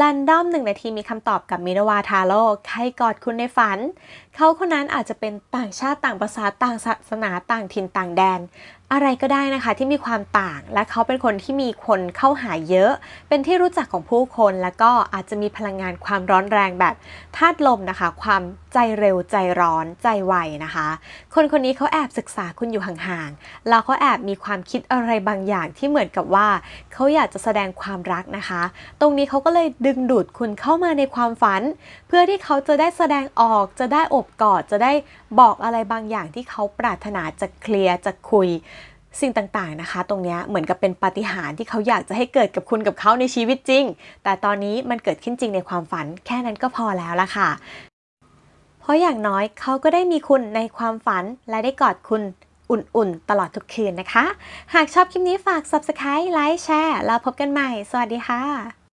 ลันดอมหนึ่งนาทีมีคำตอบกับมินาวาทาโร่ใครกอดคุณในฝัน เขาคนนั้นอาจจะเป็นต่างชาติต่างภาษาต่างศาสนาต่างถิ่นต่างแดนอะไรก็ได้นะคะที่มีความต่าง และเขาเป็นคนที่มีคนเข้าหาเยอะ เป็นที่รู้จักของผู้คนแล้วก็อาจจะมีพลังงานความร้อนแรงแบบธาตุลมนะคะ ความใจเร็วใจร้อนใจไวนะคะ คนคนนี้เขาแอบศึกษาคุณอยู่ห่างๆแล้วเขาแอบมีความคิดอะไรบางอย่างที่เหมือนกับว่าเขาอยากจะแสดงความรักนะคะ ตรงนี้เขาก็เลยดึงดูดคุณเข้ามาในความฝัน เพื่อที่เขาจะได้แสดงออกจะได้อบกอดจะได้บอกอะไรบางอย่างที่เขาปรารถนาจะเคลียร์จะคุย สิ่งต่างๆนะคะ ตรงนี้เหมือนกับเป็นปาฏิหาริย์ที่เขาอยากจะให้เกิดกับคุณกับเขาในชีวิตจริง แต่ตอนนี้มันเกิดขึ้นจริงในความฝันแค่นั้นก็พอแล้วละค่ะ เพราะอย่างน้อยเขาก็ได้มีคุณในความฝันและได้กอดคุณอุ่นๆ ตลอดทุกคืนนะคะ หากชอบคลิปนี้ฝาก subscribe ไลค์แชร์แล้วพบกันใหม่ สวัสดีค่ะ